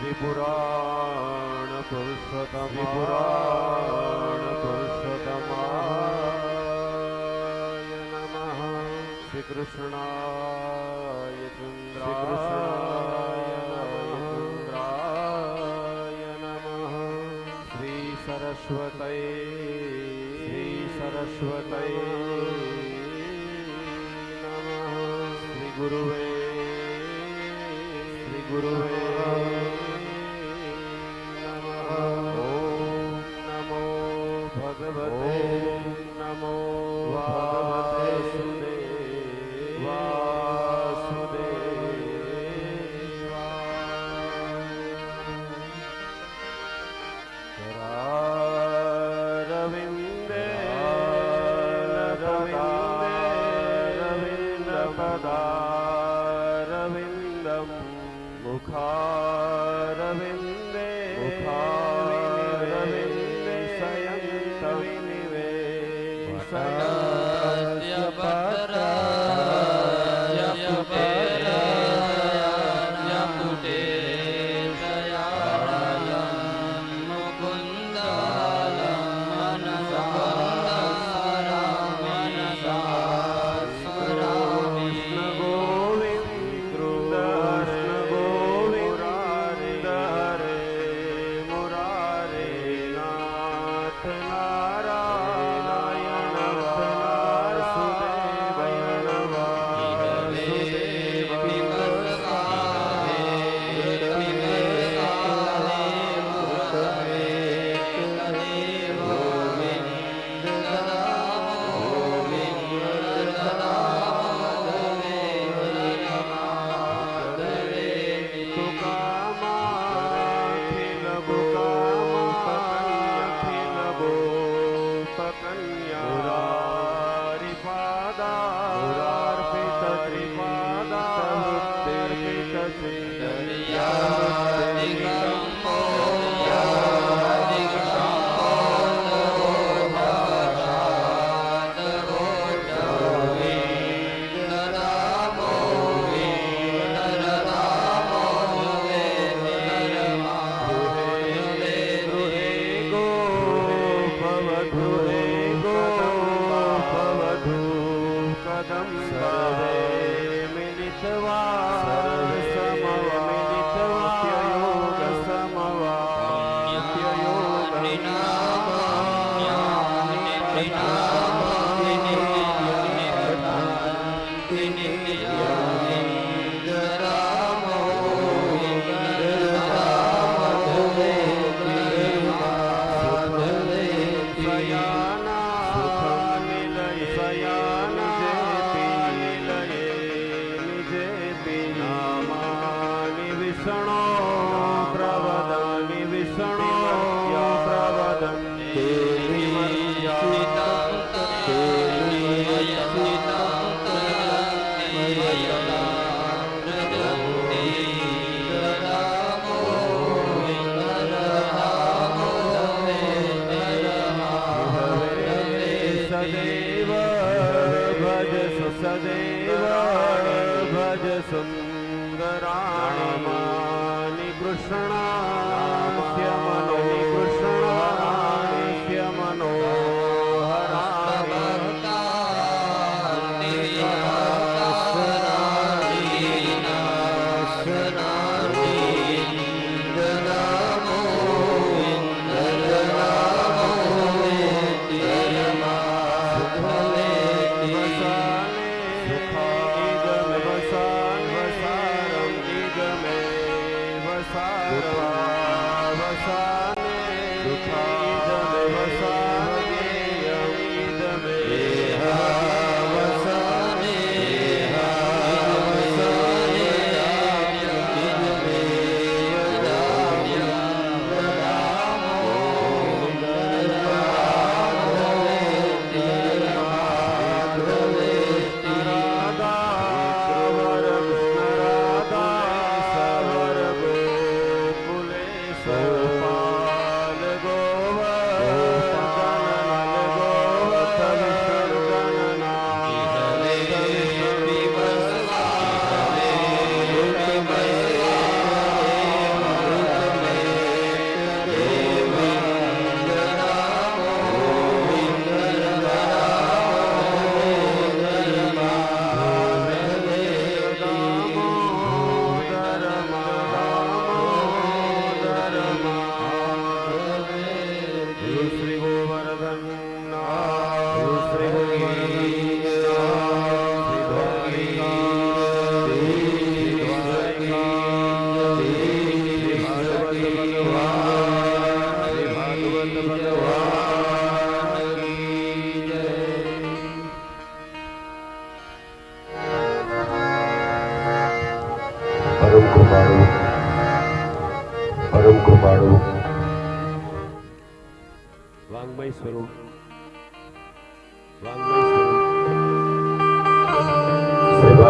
ત્રિપુરાણ પુરુષોત્તમ ત્રિપુરાણ પુરુષોત્તમાય નમઃ શ્રી કૃષ્ણાય ચંદ્રાય નમઃ શ્રી સરસ્વતય શ્રી સરસ્વતય નમઃ શ્રી ગુરુવે શ્રી ગુરુવે Get up.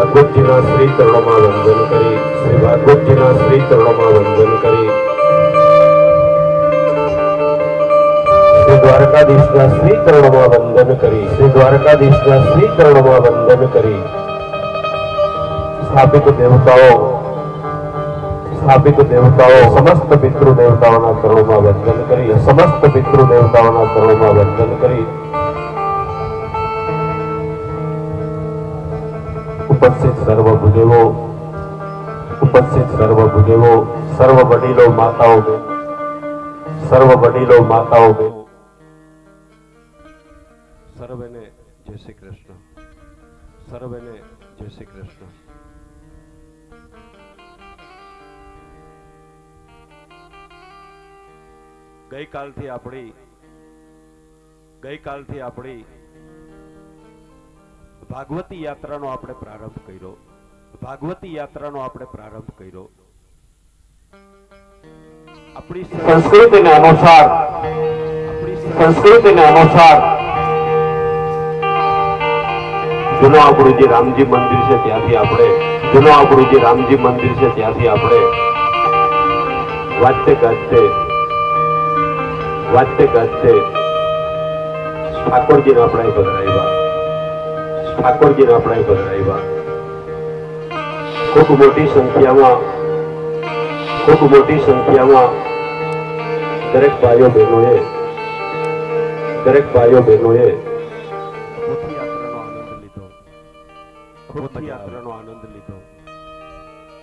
ભાગવતજીના શ્રી ચરણોમાં વંદન કરી, શ્રી ભાગવતજીના શ્રી ચરણોમાં વંદન કરી. શ્રી દ્વારકાધીશના શ્રી ચરણોમાં વંદન કરી, શ્રી દ્વારકાધીશના શ્રી ચરણોમાં વંદન કરી. સ્થાપિત દેવતાઓ સ્થાપિત દેવતાઓ, સમસ્ત પિતૃ દેવતાઓના ચરણોમાં વંદન કરી સમસ્ત પિતૃ દેવતાઓના ચરણોમાં વંદન કરી. ઉપસ્થિત સર્વ ભૂદેવો ઉપસ્થિત સર્વ ભૂદેવો સર્વ વડીલો માતાઓ બહેનો, સર્વ વડીલો માતાઓ બહેનો, સર્વેને જય શ્રી કૃષ્ણ. સર્વેને જય શ્રી કૃષ્ણ. ગઈકાલથી આપણી ગઈકાલથી આપણી ભાગવતી યાત્રાનો આપણે પ્રારંભ કર્યો. ભાગવતી યાત્રાનો આપણે પ્રારંભ કર્યો. આપણી સંસ્કૃતિને અનુસાર આપણી સંસ્કૃતિને અનુસાર. જૂનો આપણું જે રામજી મંદિર છે ત્યાંથી આપણે જૂનો આપણું જે રામજી મંદિર છે ત્યાંથી આપણે વાજતે ગાજતે વાજતે ગાજતે ઠાકોરજીને આપણે અહીં પધરાવ્યા ઠાકોરજીને આપણે અહીં આવ્યા. ખૂબ મોટી સંખ્યામાં ખૂબ મોટી સંખ્યામાં દરેક ભાઈઓ બહેનોએ દરેક ભાઈઓ બહેનોએ આનંદ લીધો. ખૂબ આનંદ લીધો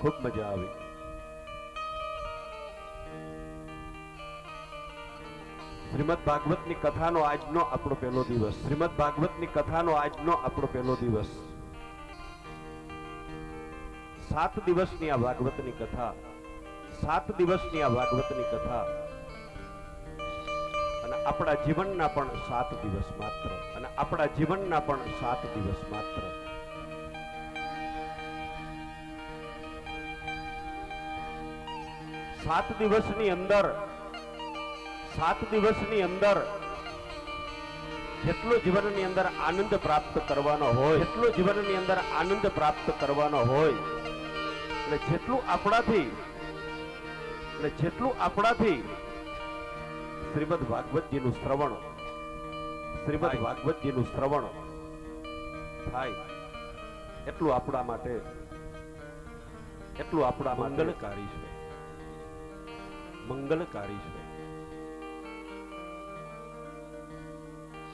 ખૂબ મજા આવી. શ્રીમદ ભાગવતની કથાનો આજનો આપણો પહેલો દિવસ. શ્રીમદ ભાગવતની કથાનો આજનો આપણો પહેલો દિવસ. સાત દિવસની આ ભાગવતની કથા. સાત દિવસની આ ભાગવતની કથા. અને આપણા જીવનના પણ સાત દિવસ માત્ર. અને આપણા જીવનના પણ સાત દિવસ માત્ર. સાત દિવસની અંદર સાત દિવસની અંદર જેટલો જીવનની અંદર આનંદ પ્રાપ્ત કરવાનો હોય જેટલો જીવનની અંદર આનંદ પ્રાપ્ત કરવાનો હોય અને જેટલું આપણાથી અને જેટલું આપણાથી શ્રીમદ ભાગવતજીનું શ્રવણ શ્રીમદ ભાગવતજીનું શ્રવણ થાય. એટલું આપણા માટે એટલું આપણા મંગલકારી છે. મંગલકારી છે.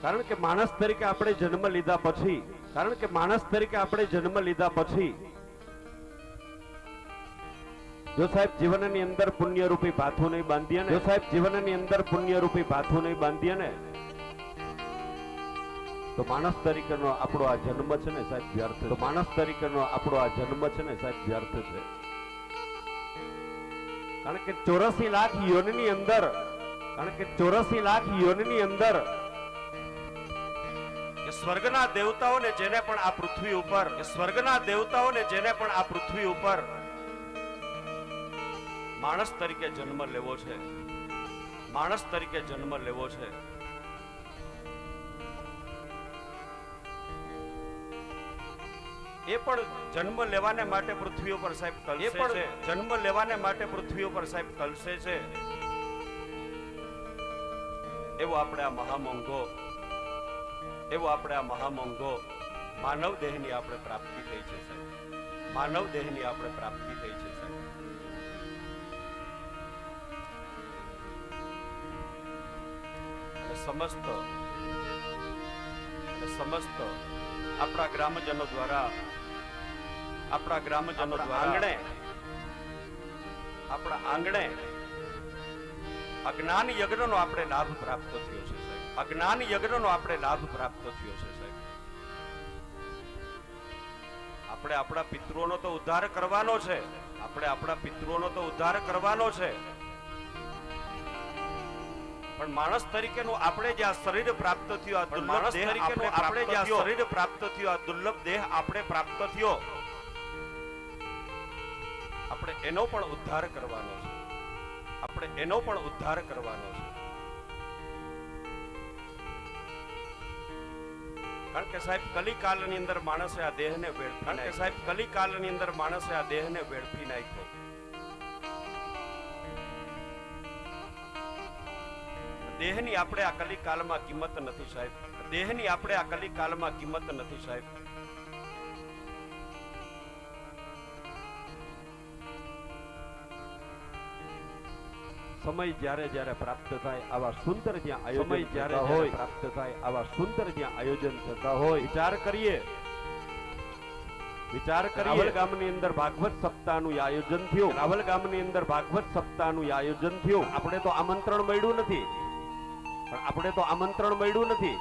કારણ કે માણસ તરીકે આપણે જન્મ લીધા પછી કારણ કે માણસ તરીકે આપણે જન્મ લીધા પછી જો સાહેબ જીવનની અંદર પુણ્યરૂપી ભાથું નહીં બાંધીએ ને જો સાહેબ જીવનની અંદર પુણ્યરૂપી ભાથું નહીં બાંધીએ ને તો માણસ તરીકેનો આપણો આ જન્મ છે ને સાહેબ વ્યર્થ તો માણસ તરીકેનો આપણો આ જન્મ છે ને સાહેબ વ્યર્થ છે. કારણ કે ચોરાસી લાખ યોનની અંદર કારણ કે ચોરાસી લાખ યોનની અંદર સ્વર્ગના દેવતાઓને જેને પણ આ પૃથ્વી ઉપર સ્વર્ગના દેવતાઓને જેને પણ આ પૃથ્વી ઉપર માણસ તરીકે જન્મ લેવો છે. માણસ તરીકે જન્મ લેવો છે. એ પણ જન્મ લેવાને માટે પૃથ્વી ઉપર સાહેબ કલશે છે. જન્મ લેવાને માટે પૃથ્વી ઉપર સાહેબ કલશે છે. એવો આપણે આ મહામોંઘો એવો આપણે આ મહામંગો માનવ દેહની આપણે પ્રાપ્તિ થઈ છે સાહેબ. માનવ દેહની આપણે પ્રાપ્તિ થઈ છે સાહેબ. સમસ્ત સમસ્ત આપણા ગ્રામજનો દ્વારા આપણા ગ્રામજનો દ્વારા આંગણે આપણા આંગણે અજ્ઞાન યજ્ઞનો આપણે લાભ પ્રાપ્ત થયો છે અજ્ઞાન યજ્ઞનો આપણે લાભ પ્રાપ્ત થયો છે સાહેબ. આપણે આપણા પિતૃઓનો તો ઉદ્ધાર કરવાનો છે. આપણે આપણા પિતૃઓનો તો ઉદ્ધાર કરવાનો છે. પણ માણસ તરીકેનું આપણે જે આ શરીર પ્રાપ્ત થયું આ દુર્લભ દેહ તરીકેનું આપણે જે આ શરીર પ્રાપ્ત થયું આ દુર્લભ દેહ આપણે પ્રાપ્ત થયો. આપણે એનો પણ ઉદ્ધાર કરવાનો છે. આપણે એનો પણ ઉદ્ધાર કરવાનો છે. કારણ કે સાહેબ કલિકાલની અંદર માણસે આ દેહને વેડફી કારણ કે સાહેબ કલિકાલની અંદર માણસે આ દેહને વેડફી નાખ્યો. દેહની આપણે આ કલિકાલમાં કિંમત નથી સાહેબ. દેહની આપણે આ કલિકાલમાં કિંમત નથી સાહેબ. સમય જ્યારે જ્યારે પ્રાપ્ત થાય આવા સુંદર જ્યાં આયોજન જ્યારે હોય. પ્રાપ્ત થાય આવા સુંદર જ્યાં આયોજન થતા હોય. વિચાર કરીએ. વિચાર કરીએ. ગામની અંદર ભાગવત સપ્તાહનું આયોજન થયું. રાવલ ગામની અંદર ભાગવત સપ્તાહનું આયોજન થયું. આપણે તો આમંત્રણ મળ્યું નથી. પણ આપણે તો આમંત્રણ મળ્યું નથી.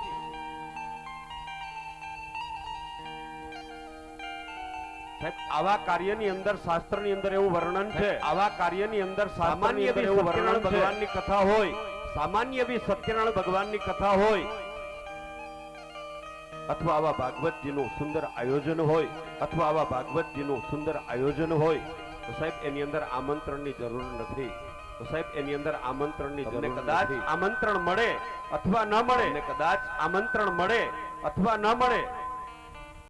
આવા કાર્યની અંદર શાસ્ત્રની અંદર એવું વર્ણન છે. આવા કાર્યની અંદર સામાન્ય એવી વર્ણન ભગવાનની કથા હોય. સામાન્ય બી સત્યનારાયણ ભગવાનની કથા હોય. અથવા આવા ભાગવતજીનું સુંદર આયોજન હોય. અથવા આવા ભાગવતજીનું સુંદર આયોજન હોય. તો સાહેબ એની અંદર આમંત્રણની જરૂર નથી. તો સાહેબ એની અંદર આમંત્રણની જરૂર કદાચ આમંત્રણ મળે અથવા ન મળે. કદાચ આમંત્રણ મળે અથવા ન મળે.